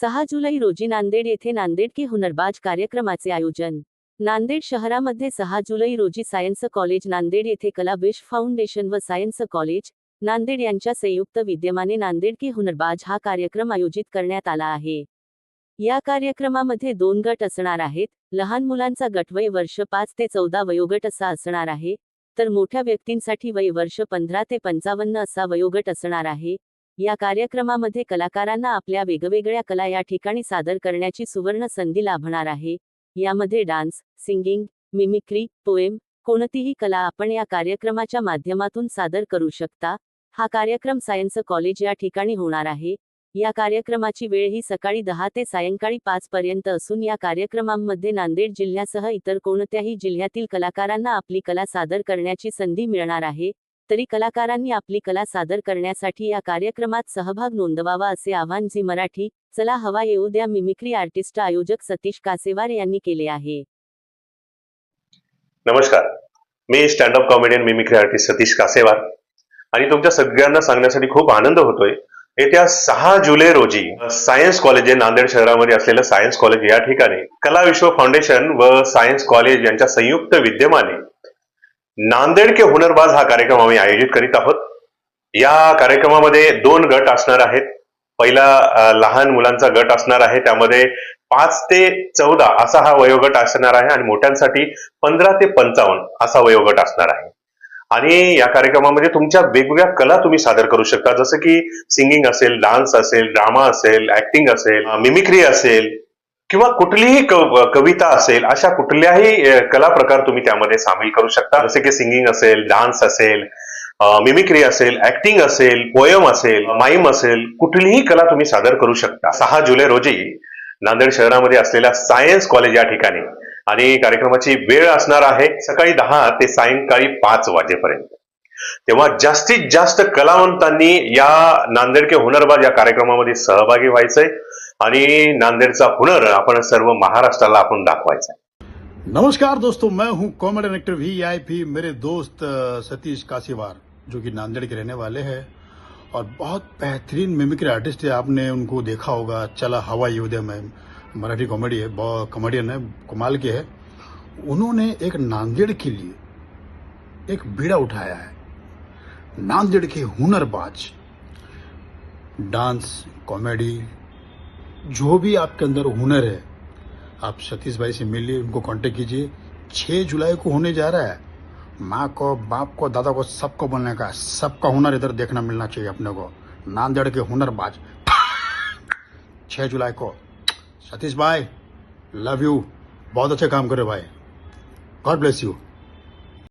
सहा जुलै रोजी नांदेड येथे नांदेड के हुनरबाज कार्यक्रमाचे आयोजन. नांदेड शहरामध्ये सहा जुलै रोजी सायन्स कॉलेज नांदेड येथे कला विश फाउंडेशन व सायन्स कॉलेज नांदेड यांच्या संयुक्त विद्यमाने नांदेड के हुनरबाज हा कार्यक्रम आयोजित करण्यात आला आहे. या कार्यक्रमामध्ये दोन गट असणार आहेत. लहान मुलांचा गट वय वर्ष पाच ते चौदा वयोगट असा असणार आहे तर मोठ्या व्यक्तींसाठी वय वर्ष पंधरा ते पंचावन्न असा वयोगट असणार आहे. या कार्यक्रमामध्ये कलाकारांना आपल्या वेगवेगळ्या कला या ठिकाणी सादर करण्याची सुवर्ण संधी लाभणार आहे. यामध्ये डान्स सिंगिंग मिमिक्री पोएम कोणतीही कला आपण या कार्यक्रमाच्या माध्यमातून सादर करू शकता. हा कार्यक्रम सायन्स कॉलेज या ठिकाणी होणार आहे. या कार्यक्रमाची वेळ ही सकाळी दहा ते सायंकाळी पाच पर्यंत असून या कार्यक्रमांमध्ये नांदेड जिल्ह्यासह इतर कोणत्याही जिल्ह्यातील कलाकारांना आपली कला सादर करण्याची संधी मिळणार आहे. तरी कलाकारांनी आपली कला सादर करण्यासाठी या कार्यक्रमात सहभाग नोंदवावा असे आवाहन झी मराठी चला हवा येऊ द्या मिमिक्री आर्टिस्ट आयोजक सतीश कासेवार यांनी केले आहे. नमस्कार मी standup comedian mimicry artist Satish Kasewar आणि तुमच्या सगळ्यांना सांगण्यासाठी खूप आनंद होतोय. येत्या सहा जुलै रोजी सायन्स कॉलेज नांदेड शहरामध्ये असलेलं सायन्स कॉलेज या ठिकाणी कला विश्व फाउंडेशन व सायन्स कॉलेज यांच्या संयुक्त विद्यमाने नांदेड के हुनरबाज हा कार्यक्रम आम्ही आयोजित करीत आहोत. या कार्यक्रमामध्ये दोन गट असणार आहेत. पहिला लहान मुलांचा गट असणार आहे. त्यामध्ये पाच ते चौदा असा हा वयोगट असणार आहे आणि मोठ्यांसाठी पंधरा ते पंचावन्न असा वयोगट असणार आहे. आणि या कार्यक्रमामध्ये तुमच्या वेगवेगळ्या कला तुम्ही सादर करू शकता. जसं की सिंगिंग असेल डान्स असेल ड्रामा असेल ऍक्टिंग असेल मिमिक्री असेल किंवा कुठलीही कविता असेल अशा कुठल्याही कला प्रकार तुम्ही त्यामध्ये सामील करू शकता. जसे की सिंगिंग असेल डान्स असेल मिमिक्री असेल ऍक्टिंग असेल पोयम असेल माईम असेल कुठलीही कला तुम्ही सादर करू शकता. सहा जुलै रोजी नांदेड शहरामध्ये असलेल्या सायन्स कॉलेज या ठिकाणी आणि कार्यक्रमाची वेळ असणार आहे सकाळी दहा ते सायंकाळी पाच वाजेपर्यंत. तेव्हा जास्तीत जास्त कलावंतांनी या नांदेड के हुनरबाज या कार्यक्रमामध्ये सहभागी व्हायचंय. आणि नांदेडचा हुनर आपण सर्व महाराष्ट्राला आपण दाखवायचा नमस्कार दोस्तों, मैं हूँ comedian actor V I P मेरे दोस्त सतीश कासीवार, जो कि नांदेड़ के रहने वाले हैं। और बहुत बेहतरीन मिमिक्री आर्टिस्ट है, आपने उनको देखा होगा। चला हवा योदय में, मराठी कॉमेडी है कॉमेडियन है, कमाल के है। उन्होंने एक नांदेड़ के लिए एक बीड़ा उठाया है। नांदेड़ के हुनरबाज, डांस कॉमेडी जो भी आपके अंदर हुनर है, आप सतीश भाई से मिलिए, उनको कांटेक्ट कीजिए। छह जुलाई को होने जा रहा है। माँ को, बाप को, दादा को, सबको बोलने का, सबका हुनर इधर देखना मिलना चाहिए अपने को। नांदेड़ के हुनरबाज। छह जुलाई को। सतीश भाई लव यू बहुत अच्छे काम करे भाई। God bless you